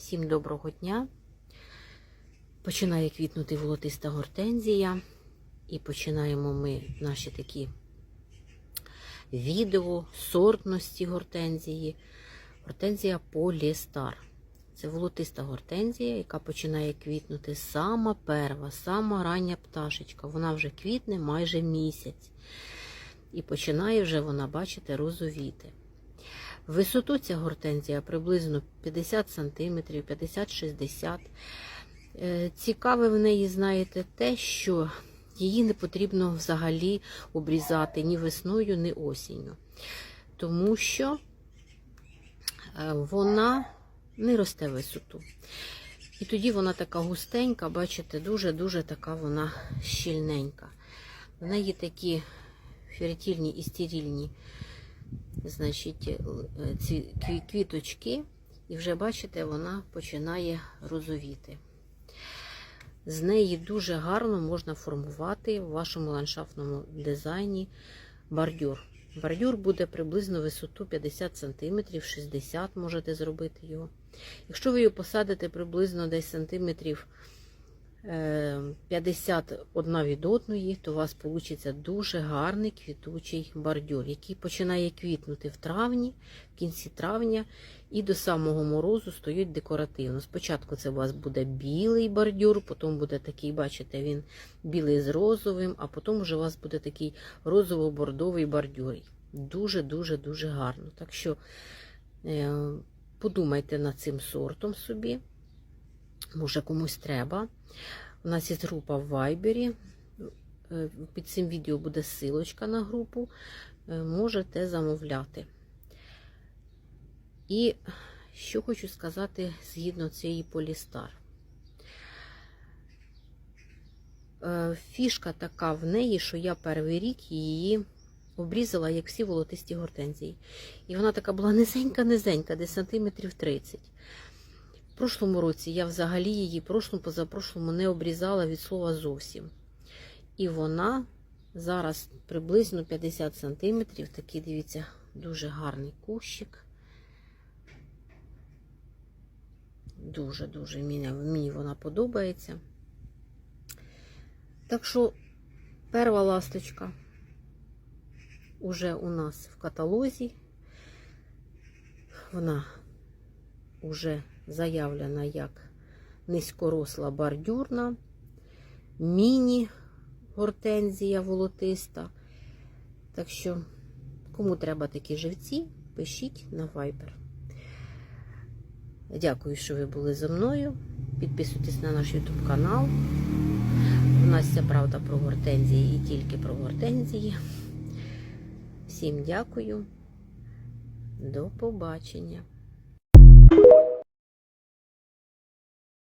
Всім доброго дня. Починає квітнути волотиста гортензія. І починаємо ми наші такі відео сортності гортензії. Гортензія Полістар. Це волотиста гортензія, яка починає квітнути сама перва, сама рання пташечка. Вона вже квітне майже місяць. І починає вже вона, бачите, розовіти. Висоту ця гортензія приблизно 50 см, 50-60 Е, Цікаве в неї, знаєте, те, що її не потрібно взагалі обрізати ні весною, ні осінню. Тому що е, вона не росте висоту. І тоді вона така густенька, бачите, дуже-дуже така вона щільненька. В неї такі фертильні і стерильні значить, е, ці квіточки, і вже бачите, вона починає розовіти. З неї дуже гарно можна формувати в вашому ландшафтному дизайні бордюр. Бордюр буде приблизно висоту 50 см, 60 можете зробити його. Якщо ви його посадите приблизно десь сантиметрів е, 50 одна від одної, то у вас вийде дуже гарний квітучий бордюр, який починає квітнути в травні, в кінці травня і до самого морозу стоїть декоративно. Спочатку це у вас буде білий бордюр, потім буде такий, бачите, він білий з розовим, а потім вже у вас буде такий розово-бордовий бордюр. Дуже-дуже дуже гарно. Так що е, подумайте над цим сортом собі. Може комусь треба. У нас є група в Вайбері. Е, Під цим відео буде ссылочка на групу. Е, Можете замовляти. І що хочу сказати згідно цієї полістар. Е, Фішка така в неї, що я перший рік її обрізала, як всі волотисті гортензії. І вона така була низенька-низенька, десь сантиметрів 30. Прошлому році я взагалі її, прошлому, позапрошлому не обрізала від слова зовсім. І вона зараз приблизно 50 сантиметрів. Такий, дивіться, дуже гарний кущик. Дуже-дуже мені вона подобається. Так що перша ласточка уже у нас в каталозі. Вона уже заявлена як низькоросла бордюрна, міні-гортензія волотиста. Так що, кому треба такі живці, пишіть на Viber. Дякую, що ви були зі мною. Підписуйтесь на наш YouTube канал. У нас вся правда про гортензії і тільки про гортензії. Всім дякую. До побачення.